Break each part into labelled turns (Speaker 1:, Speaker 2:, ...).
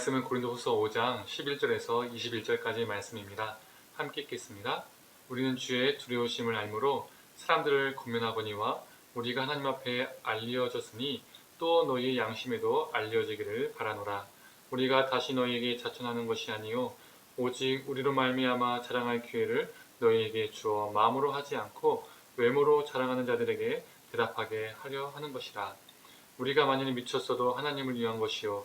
Speaker 1: 말씀은 고린도후서 5장 11절에서 21절까지의 말씀입니다. 함께 읽겠습니다. 우리는 주의 두려우심을 알므로 사람들을 권면하거니와 우리가 하나님 앞에 알려졌으니 또 너희의 양심에도 알려지기를 바라노라. 우리가 다시 너희에게 자천하는 것이 아니요 오직 우리로 말미암아 자랑할 기회를 너희에게 주어 마음으로 하지 않고 외모로 자랑하는 자들에게 대답하게 하려 하는 것이라. 우리가 만일 미쳤어도 하나님을 위한 것이요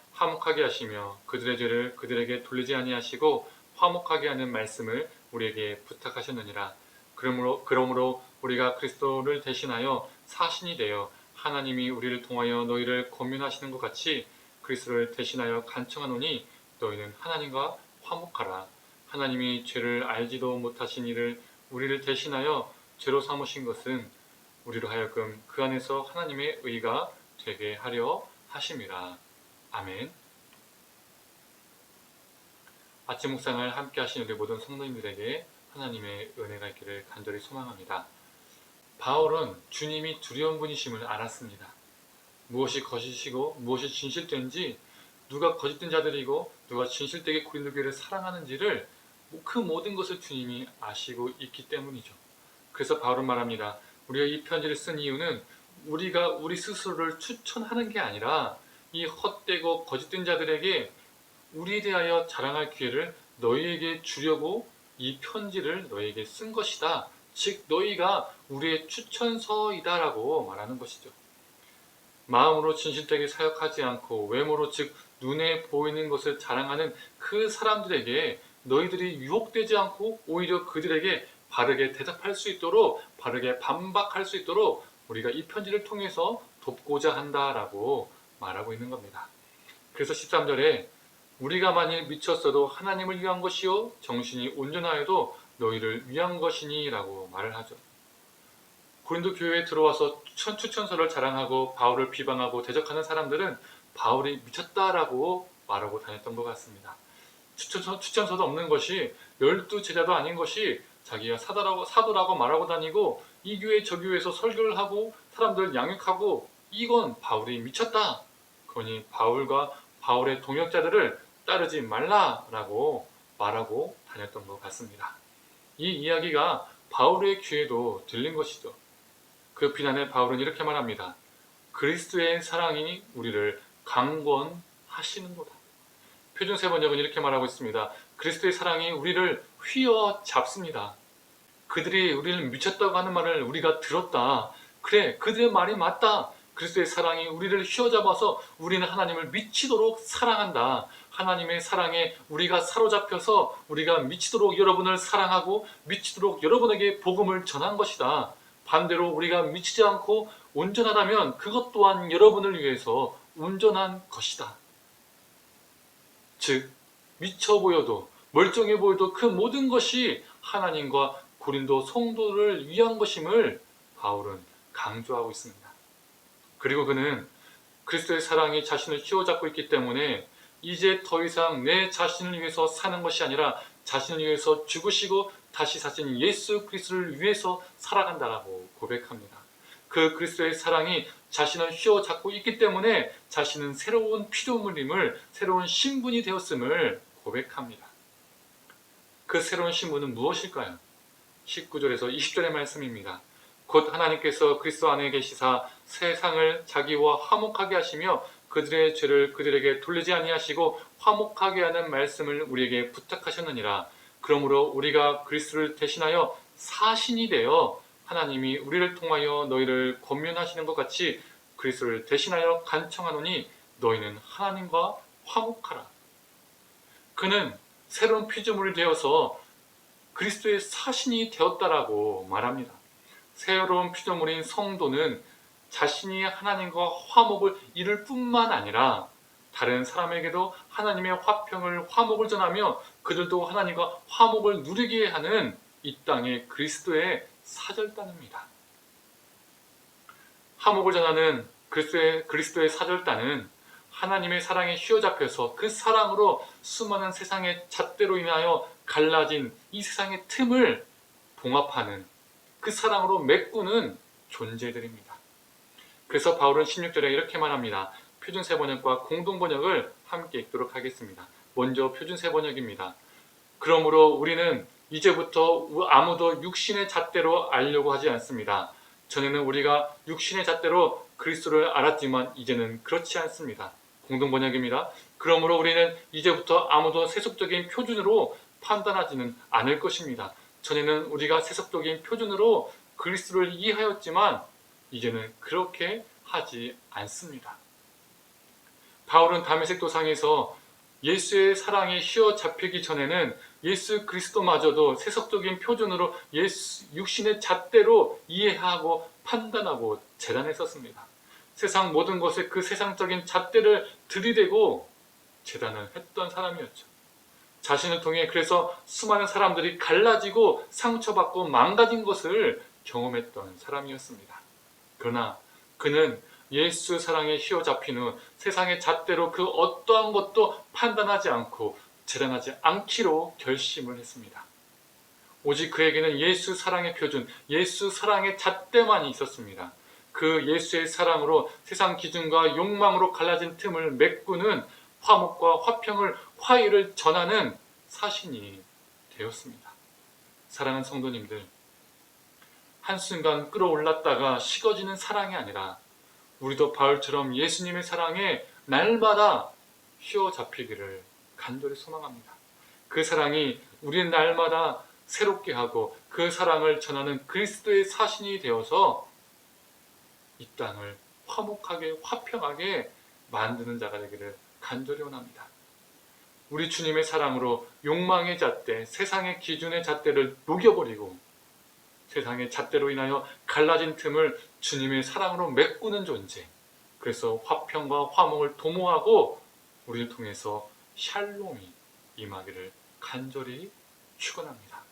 Speaker 1: 화목하게 하시며 그들의 죄를 그들에게 돌리지 아니하시고 화목하게 하는 말씀을 우리에게 부탁하셨느니라. 그러므로 그러므로 우리가 그리스도를 대신하여 사신이 되어 하나님이 우리를 통하여 너희를 권면하시는 것 같이 그리스도를 대신하여 간청하노니 너희는 하나님과 화목하라. 하나님이 죄를 알지도 못하신 이를 우리를 대신하여 죄로 삼으신 것은 우리로 하여금 그 안에서 하나님의 의가 되게 하려 하심이라. 아멘. 아침 묵상을 함께 하신 우리 모든 성도님들에게 하나님의 은혜가 있기를 간절히 소망합니다. 바울은 주님이 두려운 분이심을 알았습니다. 무엇이 거짓이고 무엇이 진실된지 누가 거짓된 자들이고 누가 진실되게 고린도 교회를 사랑하는지를 그 모든 것을 주님이 아시고 있기 때문이죠. 그래서 바울은 말합니다. 우리가 이 편지를 쓴 이유는 우리가 우리 스스로를 추천하는 게 아니라 이 헛되고 거짓된 자들에게 우리에 대하여 자랑할 기회를 너희에게 주려고 이 편지를 너희에게 쓴 것이다. 즉 너희가 우리의 추천서이다라고 말하는 것이죠. 마음으로 진실되게 사역하지 않고 외모로 즉 눈에 보이는 것을 자랑하는 그 사람들에게 너희들이 유혹되지 않고 오히려 그들에게 바르게 대답할 수 있도록 바르게 반박할 수 있도록 우리가 이 편지를 통해서 돕고자 한다라고 말하고 있는 겁니다. 그래서 13절에 우리가 만일 미쳤어도 하나님을 위한 것이요 정신이 온전하여도 너희를 위한 것이니라고 말을 하죠. 고린도 교회에 들어와서 추천, 추천서를 자랑하고 바울을 비방하고 대적하는 사람들은 바울이 미쳤다라고 말하고 다녔던 것 같습니다. 추천서, 추천서도 없는 것이 열두 제자도 아닌 것이 자기가 사도라고, 사도라고 말하고 다니고 이 교회 저 교회에서 설교를 하고 사람들 양육하고 이건 바울이 미쳤다. 그러니 바울과 바울의 동역자들을 따르지 말라라고 말하고 다녔던 것 같습니다. 이 이야기가 바울의 귀에도 들린 것이죠. 그 비난에 바울은 이렇게 말합니다. 그리스도의 사랑이 우리를 강권하시는도다. 표준 세 번역은 이렇게 말하고 있습니다. 그리스도의 사랑이 우리를 휘어 잡습니다. 그들이 우리를 미쳤다고 하는 말을 우리가 들었다. 그래, 그들의 말이 맞다. 그리스도의 사랑이 우리를 휘어잡아서 우리는 하나님을 미치도록 사랑한다. 하나님의 사랑에 우리가 사로잡혀서 우리가 미치도록 여러분을 사랑하고 미치도록 여러분에게 복음을 전한 것이다. 반대로 우리가 미치지 않고 온전하다면 그것 또한 여러분을 위해서 온전한 것이다. 즉, 미쳐 보여도 멀쩡해 보여도 그 모든 것이 하나님과 고린도 성도를 위한 것임을 바울은 강조하고 있습니다. 그리고 그는 그리스도의 사랑이 자신을 휘어잡고 있기 때문에 이제 더 이상 내 자신을 위해서 사는 것이 아니라 자신을 위해서 죽으시고 다시 사신 예수 그리스도를 위해서 살아간다라고 고백합니다. 그 그리스도의 사랑이 자신을 휘어잡고 있기 때문에 자신은 새로운 피조물임을 새로운 신분이 되었음을 고백합니다. 그 새로운 신분은 무엇일까요? 19절에서 20절의 말씀입니다. 곧 하나님께서 그리스도 안에 계시사 세상을 자기와 화목하게 하시며 그들의 죄를 그들에게 돌리지 아니하시고 화목하게 하는 말씀을 우리에게 부탁하셨느니라. 그러므로 우리가 그리스도를 대신하여 사신이 되어 하나님이 우리를 통하여 너희를 권면하시는 것 같이 그리스도를 대신하여 간청하노니 너희는 하나님과 화목하라. 그는 새로운 피조물이 되어서 그리스도의 사신이 되었다라고 말합니다. 새로운 피조물인 성도는 자신이 하나님과 화목을 이룰 뿐만 아니라 다른 사람에게도 하나님의 화평을 화목을 전하며 그들도 하나님과 화목을 누리게 하는 이 땅의 그리스도의 사절단입니다. 화목을 전하는 그리스도의, 그리스도의 사절단은 하나님의 사랑에 휘어잡혀서 그 사랑으로 수많은 세상의 잣대로 인하여 갈라진 이 세상의 틈을 봉합하는 그 사랑으로 메꾸는 존재들입니다. 그래서 바울은 16절에 이렇게 말합니다. 표준 세 번역과 공동 번역을 함께 읽도록 하겠습니다. 먼저 표준 세 번역입니다. 그러므로 우리는 이제부터 아무도 육신의 잣대로 알려고 하지 않습니다. 전에는 우리가 육신의 잣대로 그리스도를 알았지만 이제는 그렇지 않습니다. 공동 번역입니다. 그러므로 우리는 이제부터 아무도 세속적인 표준으로 판단하지는 않을 것입니다. 전에는 우리가 세속적인 표준으로 그리스도를 이해하였지만 이제는 그렇게 하지 않습니다. 바울은 다메섹 도상에서 예수의 사랑에 휘어 잡히기 전에는 예수 그리스도마저도 세속적인 표준으로 예수 육신의 잣대로 이해하고 판단하고 재단했었습니다. 세상 모든 것에 그 세상적인 잣대를 들이대고 재단을 했던 사람이었죠. 자신을 통해 그래서 수많은 사람들이 갈라지고 상처받고 망가진 것을 경험했던 사람이었습니다. 그러나 그는 예수 사랑에 휘어잡힌 후 세상의 잣대로 그 어떠한 것도 판단하지 않고 재단하지 않기로 결심을 했습니다. 오직 그에게는 예수 사랑의 표준, 예수 사랑의 잣대만이 있었습니다. 그 예수의 사랑으로 세상 기준과 욕망으로 갈라진 틈을 메꾸는 화목과 화평을 화의를 전하는 사신이 되었습니다. 사랑하는 성도님들, 한순간 끌어올랐다가 식어지는 사랑이 아니라 우리도 바울처럼 예수님의 사랑에 날마다 휘어잡히기를 간절히 소망합니다. 그 사랑이 우리는 날마다 새롭게 하고 그 사랑을 전하는 그리스도의 사신이 되어서 이 땅을 화목하게 화평하게 만드는 자가 되기를 간절히 원합니다. 우리 주님의 사랑으로 욕망의 잣대, 세상의 기준의 잣대를 녹여버리고 세상의 잣대로 인하여 갈라진 틈을 주님의 사랑으로 메꾸는 존재. 그래서 화평과 화목을 도모하고 우리를 통해서 샬롬이 임하기를 간절히 축원합니다.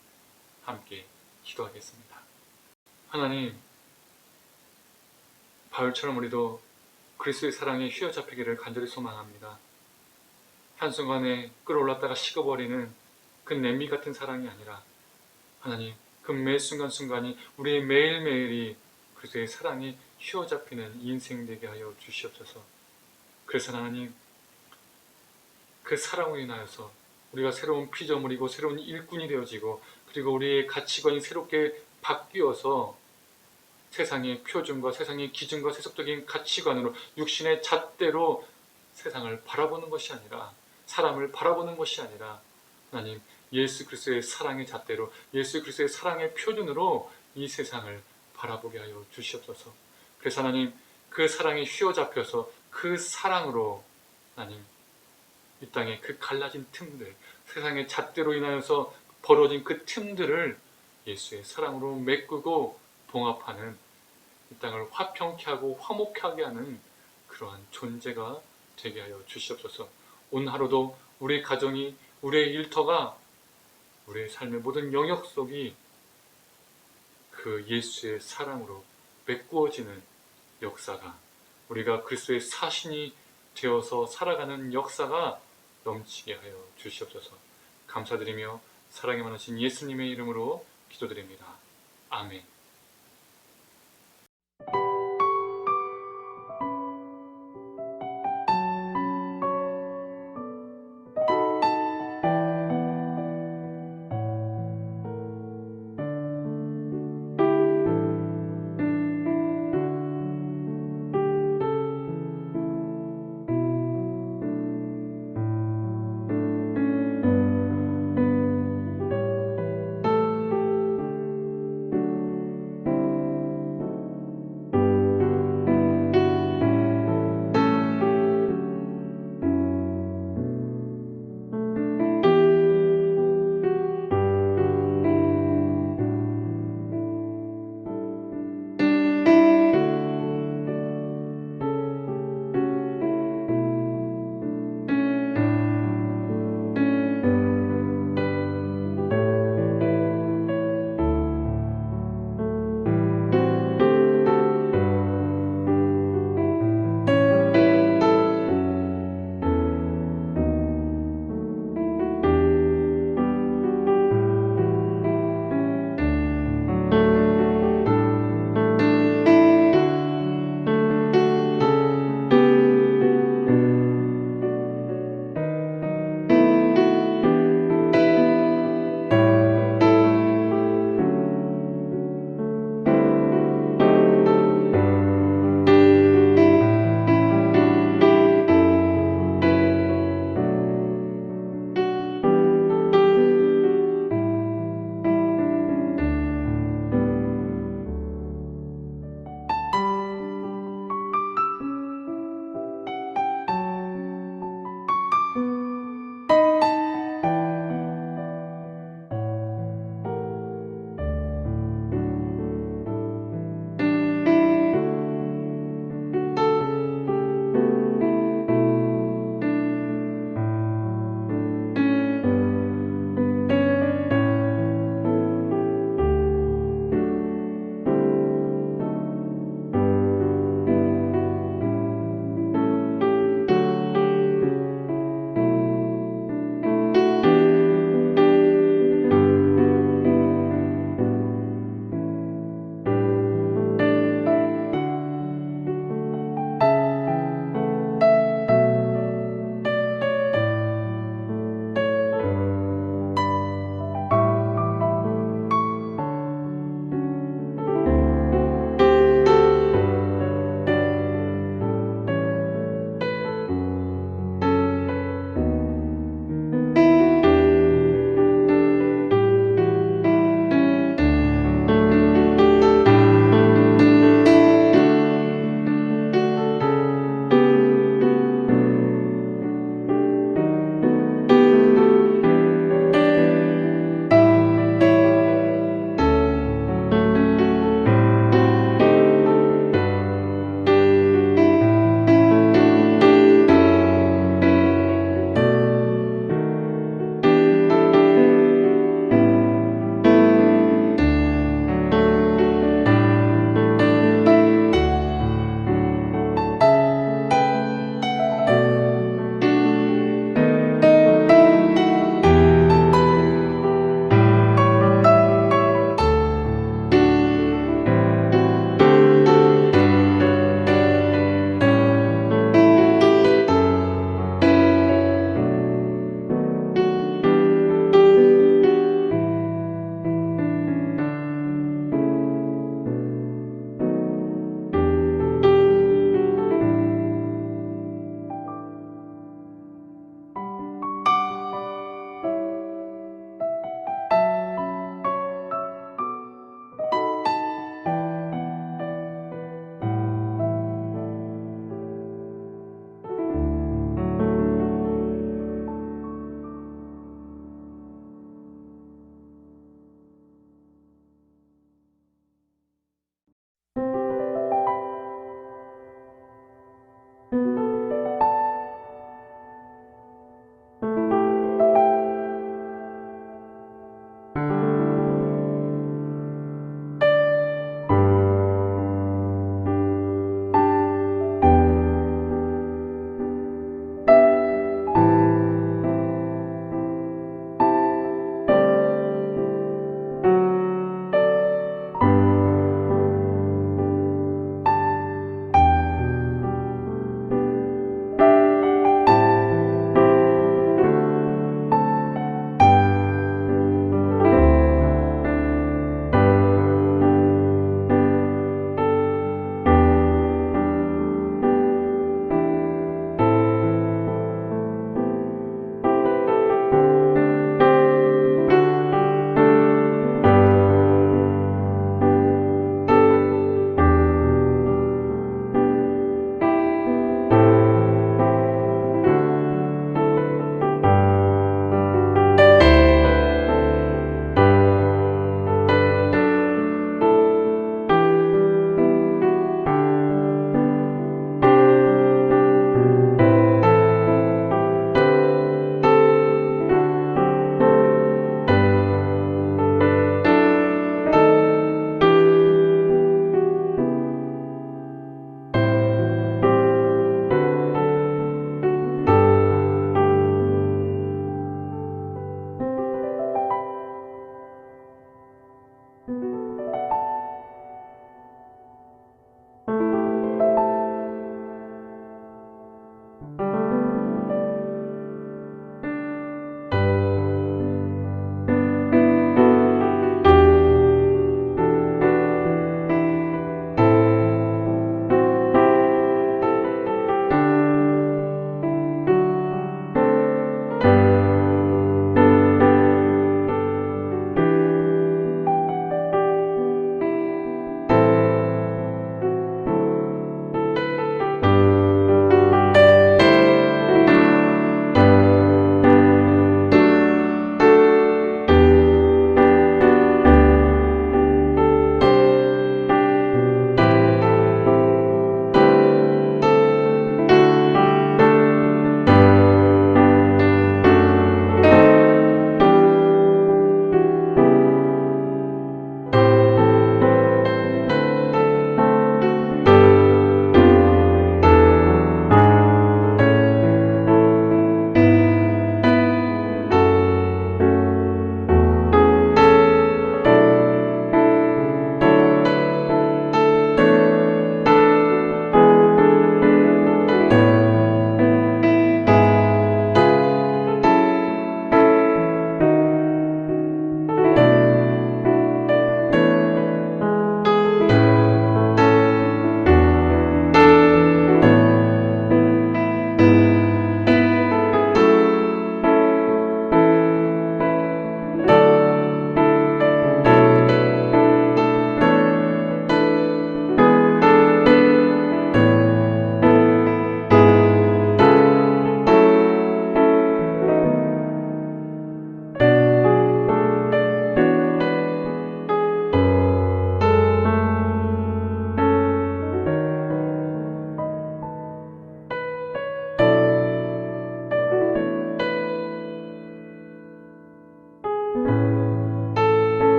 Speaker 1: 함께 기도하겠습니다. 하나님, 바울처럼 우리도 그리스도의 사랑에 휘어잡히기를 간절히 소망합니다. 한순간에 끌어올랐다가 식어버리는 그 냄비 같은 사랑이 아니라 하나님 그 매 순간순간이 우리의 매일매일이 그리스도의 사랑이 휘어잡히는 인생 되게 하여 주시옵소서. 그래서 하나님 그 사랑으로 인하여서 우리가 새로운 피조물이고 새로운 일꾼이 되어지고 그리고 우리의 가치관이 새롭게 바뀌어서 세상의 표준과 세상의 기준과 세속적인 가치관으로 육신의 잣대로 세상을 바라보는 것이 아니라 사람을 바라보는 것이 아니라 하나님 예수 그리스도의 사랑의 잣대로 예수 그리스도의 사랑의 표준으로 이 세상을 바라보게 하여 주시옵소서. 그래서 하나님 그 사랑에 휘어잡혀서 그 사랑으로 하나님 이 땅의 그 갈라진 틈들 세상의 잣대로 인하여서 벌어진 그 틈들을 예수의 사랑으로 메꾸고 봉합하는 이 땅을 화평케 하고 화목하게 하는 그러한 존재가 되게 하여 주시옵소서. 오늘 하루도 우리 가정이 우리의 일터가 우리의 삶의 모든 영역 속이 그 예수의 사랑으로 메꾸어지는 역사가 우리가 그리스도의 사신이 되어서 살아가는 역사가 넘치게 하여 주시옵소서. 감사드리며 사랑이 많으신 예수님의 이름으로 기도드립니다. 아멘.